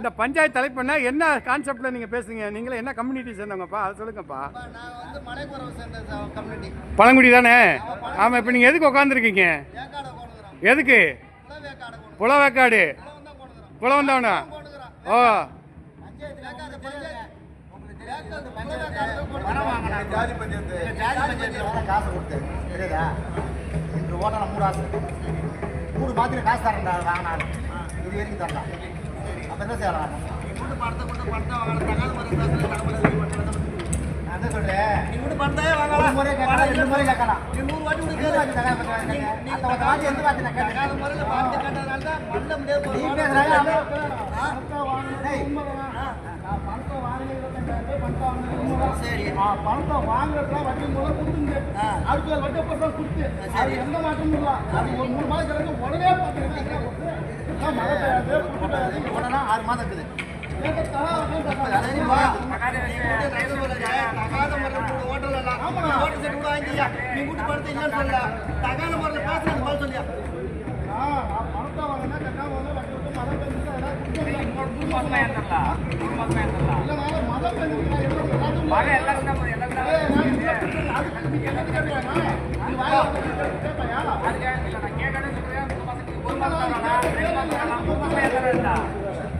இந்த பஞ்சாயத்து தலைப்புன்னா என்ன கான்செப்ட்ல நீங்க பேசுறீங்க? நீங்களே என்ன கம்யூனிட்டி சேர்ந்தவங்கப்பா? அதை சொல்லுங்கப்பா. பழங்குடி தானே? ஆமா இப்போ நீங்க எதுக்கு உட்காந்துருக்கீங்க எதுக்கு? புலவேக்காடு குளம் தான்? ஓ. மூணு ஆசை மூணு மாத்திரை காசு தரேன்டா வாங்கினாரு. இது வரைக்கும் தரலாம் அப்போ என்ன செய்யலாம்? பணத்தை கொண்டு பணத்தை வாங்கலாம். என்ன சொல்றேன்? நீ கூட பணத்தை வாங்கலாம். முறை கேட்கலாம் ரெண்டு முறை கேட்கலாம். நீ நூறு வாட்டி ஒரு வாட்டி எந்த வாட்டி நான் கேட்டேன் தகாத முறையில் பணத்தை கேட்டதுனால தான் மல்ல முடியாது நீ பேசுறாங்க சரி. பணத்தை வாங்குறதுலாம் வட்டி மூலம் கொடுத்துங்க அடுத்த வட்டி தான் கொடுத்து அது எந்த மாற்றமும் இல்லை. அது ஒரு மூணு மாதம் கிடக்கு உடனே பார்த்தீங்கன்னா மழை பெய்யாது புட்டு பெய்யாது உடனே ஆறு மாதம் இருக்குது எனக்கு தலா வந்து தலா. அதாவது வா. தகாத முறையில் கூட ஓட்டல் இல்ல. நீ ஓட்டல் செட்டு கூட வாங்கிக்கியா. நீ வீட்டு பணத்தை இல்லைன்னு சொல்லல. தகாத முறையில் பேசுறது அந்த பதில் சொல்லியா? நான் நான் பணத்தை வாங்கினா கட்டாம வந்து வட்டி விட்டு மழை பெய்ஞ்சுன்னா எதாவது கொடுத்துருவாங்க. இல்ல, நான் மழை பெய்ஞ்சுன்னா எல்லாத்தையும் ஏய், நான் இந்த அதுக்கு நீ என்னது கேட்கறியா? நீ வாயை வச்சுட்டு கேட்பாயா? அது மட்டும் தான் மூணு மாசம் வட்டி உண்மைதான். அப்பா, நான் நெய் பணத்தை வச்ச பணத்தை கொடு. கேட்டதுனா நீ எவ்வளவு நாளைக்கு போயிருக்க? பணத்தை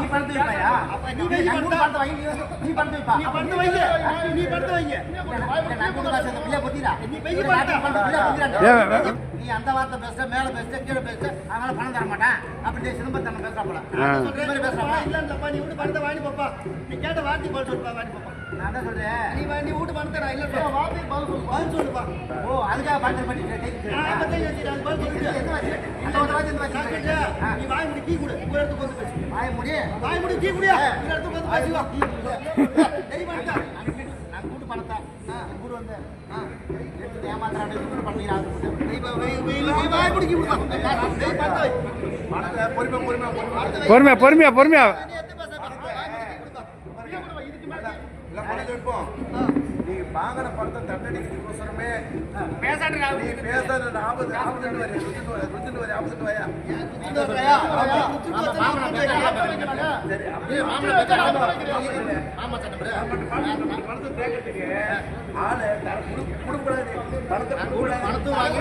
நீ பணத்தை வைப்பாயா? அப்ப நீ வை பணத்தை வாங்கி நீ நீ பணத்தை வைப்பா. நீ பணத்தை வைங்க. நீ பணத்தை வைங்க. நீ நீ அந்த வார்த்தை பேசுற மேல பேசுற கீழே பேசுற. அதனால பணம் தர மாட்டேன். அப்படி சிலம்பத்தனம் பேசுறாப்புல. ஆ. சொல்ற மாதிரி பேசுறாப்புல. இல்ல இல்லப்பா நீ வீட்டு பணத்தை வாங்கி பாப்பா. நீ கேட்ட வார்த்தை சொல்லுப்பா வாங்கி பாப்பா. நான் சொல்றேன் நீ வா- நீ வீட்டு பணத்தை நான் இல்ல வார்த்தை பதில் சொல்லு. பதில் சொல்லுப்பா ஓ அதுக்காக பணத்தை பண்ணி நீ வாய் முடி டீ கொடு. ஒரு இடத்துக்கு வந்து பேசு. வாய் முடி. வாய் முடி டீ குடியா? ஒரு இடத்துக்கு வந்து டேய் நான் கூட்டு பணத்தை கூடு வந்து எடுத்து ஏமாத்துறாங்க கூட்டு பண்ணிக்கிறாங்க டேய் பணத்தை பொறுமையா பொறுமையா பொறுமையா நீ எத்து பேச வாய் முடி கீ கொடுப்பா இல்ல பணத்தை வைப்போம். நீ வாங்கின பணத்தை தட்டடிக்கிறதுக்கோசரமே நீ பேசாத ஆபத்து ஆபத்துன்னு வரையா ருத்துன்னு வரையா ஆபத்துன்னு வரையா மாமா சரி மாமா பணத்தை ஆளு தர குடு குடுக்கூடாது பணத்தை பணத்தை வாங்கி.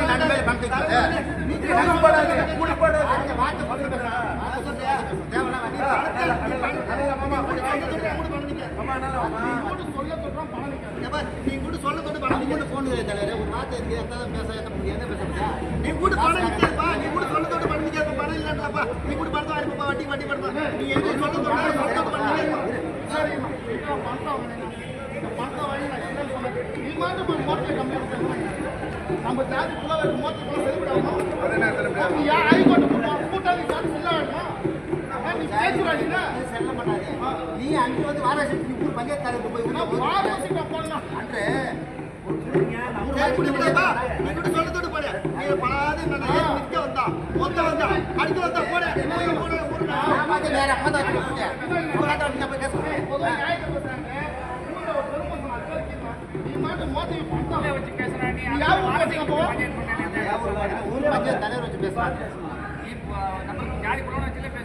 நீ அம்மா நல்லா ஏப்பா, நீ கூட சொல்ல தொட்டு பணம் கூட phone தலைவரே, ஒரு வார்த்தை இருக்கு, எதாவது பேச, என்ன பேச முடியா? நீ கூட பணம் நிக்காதுப்பா, நீ கூட சொல்ல தொட்டு பணம் நிக்காது, பணம் இல்லைன்றப்பா. நீ கூட பணத்தை வாங்கிப்பா, வட்டி, வட்டி பணத்தை. நீ எங்க சொல்ல தொட்டு, சொல்ல தொட்டு பணம் பணத்தை வாங்கி நான் சொன்னேன். நீ மோட்டரை நம்ம ஜாதிக்குள்ள ஒரு மோட்டர் ஹைகோர்ட் கூட்டாளி ஜாதி ஆ, நீ பேசுறாங்க நீ. நீ அங்க வந்து வாராசி நீ ஊர் பஞ்சாயத்து தலைவருக்கு போய் உள்ள போய் வாரசி நான் போடலாம் அன்று. சரி, குடி, குடிப்பா. நீ கூட சொல்ல தொட்டு போடு.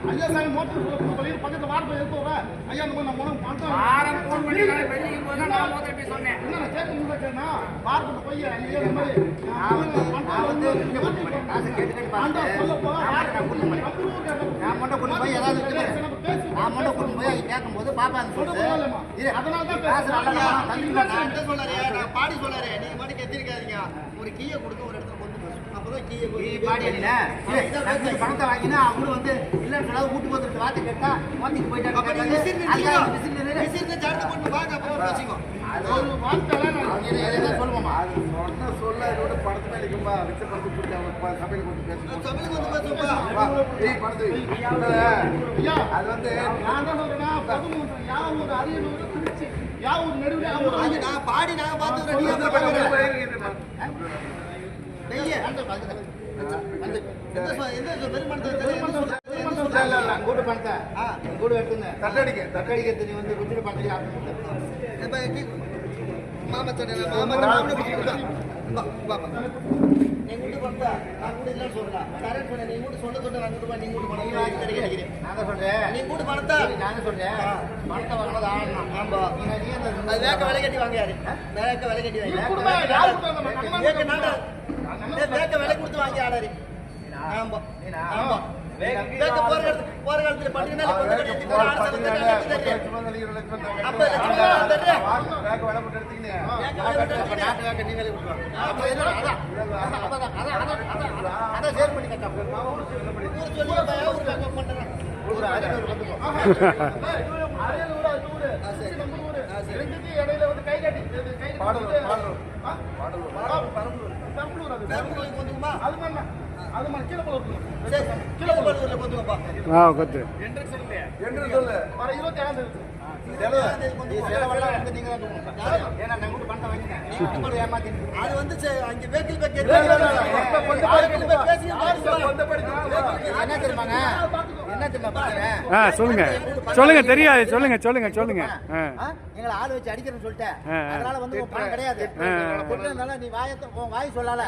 தான் கூப்பிட்டு. ஒரு வார்த்தை வந்து நான் போய் பேசுறேன். பொதுவாக நியாயத்தை பேசுறாங்க ஊர்ல ஒரு பெருமை சொன்னா கேட்கிறேன். நீ மாட்டு மோட்டரை பணத்தை நீ யார் ஊர் பேசுங்க போ ஊர் பஞ்சாயத்து தலைவர் வச்சு பேசுறாங்க ஊரே என்ன சொல்றா? இது மோட்டை நான் வந்து நான் வந்து இங்க கூட்டிட்டு போறேன். காசை கேட்டு கேட்டு பார்த்துட்டு, நான் கூட்டிட்டு போறேன். நான் மட்டும் கொண்டு போய் ஏதாவது நான் மட்டும் கொண்டு போய் அங்க கேட்கும்போது பாப்பா அந்த சொல்லுது. இரு அதனால தான் நல்லா தள்ளி நான் என்ன சொல்றாரு நான் பாடி சொல்றாரு நீங்க மட்டும் எத்திருக்காதீங்க ஒரு கீயை கொடுக்க ஒரு பணத்தை வாங்கினா அவங்களும் வந்து இல்லைன்னு வீட்டுக்கு வந்துட்டு வார்த்தை கேட்டா விசில் போயிட்டாங்க போட்டு சொல்லுவோமா? சொல்ல படத்து மேல வச்ச படத்து கொடுத்து அவங்க சபையில் கொண்டு ஐயா அது வந்து நான் தான் அரியலூர் திருச்சி நடுவில் பாடி நான் பார்த்து ரெடியா நெய்ய எந்த சொ- எந்த சொ- பெருமண்டத்தை தெரியும், எந்த சொல்ற- எந்த சொல்ற- இல்ல, இல்ல, கூட்டு பணத்தை. கூடு எடுத்துங்க தட்டடிக்க தக்கடிக்க தெரியும் வந்து ருச்சிரி பணத்தை இப்ப எப்படி- மாமத்தோட மாமத்தோட மாமனை பிடிச்சிட்டு வா. வா, வா, வா. நீ கூட்டு பண்ணா, நான் கூட இல்லைன்னு சொல்லல. கரெக்ட் பண்ண, நீ சொல்ல நான் கூட்டு போ, நீ கூட்டு போனா, நீ வாங்கி கிடைக்க கிடைக்கிறேன். நாங்க சொல்றேன் நீ கூட்டு பணத்தா. நாங்க சொல்றேன் பணத்தை வாங்கினது ஆடணும் ஆமா. அது வேக்க விலை கட்டி வாங்க யாரு? வேக்க விலை கட்டி வாங்க. கொடுங்க, யார் கொடுத்தாங்க? நம்ம கண்ணாடி வேக்க நாடா. ஏய், வேக்க விலை கொடுத்து வாங்கி ஆடாரு. ரெண்டுக்கும் இடையில வந்து கை கட்டி கை வந்து- பாடலூர். ஆ? பெரம்பலூர் பெரம்பலூர் அது பெரம்பலூருக்கு வந்துக்குமா? அது மாதிரி ஆ கொத்து அது வந்து சரி, அங்க வேக்கில் பேக் இல்ல, இல்ல, இல்ல. வேக்கில் கொண்டு பேக் பேசி என்ன தெரியுமாங்க? ஆ சொல்லுங்க. சொல்லுங்க தெரியாது. சொல்லுங்க சொல்லுங்க சொல்லுங்க? எங்களை ஆள் வச்சு அடிக்கிறேன்னு சொல்லிட்டேன். அதனால வந்து உன் பணம் கிடையாது. கொட்டிருந்தால நீ வாயத்தை வாய் சொல்லல.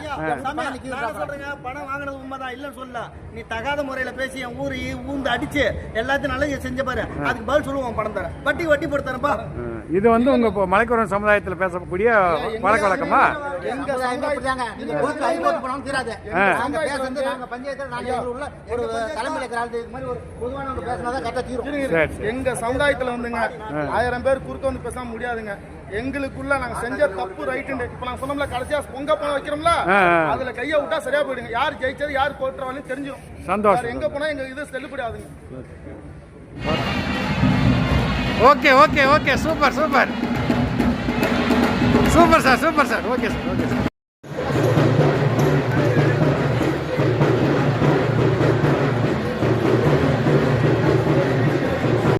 சொல்றேங்க, பணம் வாங்கினது உண்மைதான். இல்லைன்னு சொல்லல. நீ தகாத முறையில பேசி என் ஊரு ஊந்து அடிச்சு எல்லாத்தையும் நல்லா செஞ்ச பாரு. அதுக்கு பதில் சொல்லுவோம் பணம் தரேன் வட்டி வட்டி போட்டு. இது வந்து உங்க மலைக்குறவன் சமுதாயத்தில் பேசக்கூடிய பழக்க வழக்கமா? ஒரு தலைமையில இருக்கிற ஆள் மாதிரி ஒரு எங்க சமுதாயத்துல வந்துங்க ஆயிரம் பேர் குறுக்க வந்து பேசாம முடியாதுங்க. எங்களுக்குள்ள நாங்க செஞ்ச தப்பு ரைட்டு இப்ப நான் சொன்னோம்ல கடைசியா பொங்க பணம் வைக்கிறோம்ல. அதுல கைய விட்டா சரியா போயிடுங்க. யார் ஜெயிச்சது யார் கோட்டுறவாலும் தெரிஞ்சிடும் சந்தோஷம். எங்க போனா எங்க இது செல்லுபடி ஆகுதுங்க okay okay okay. Super super. Super sir super sir. Okay sir okay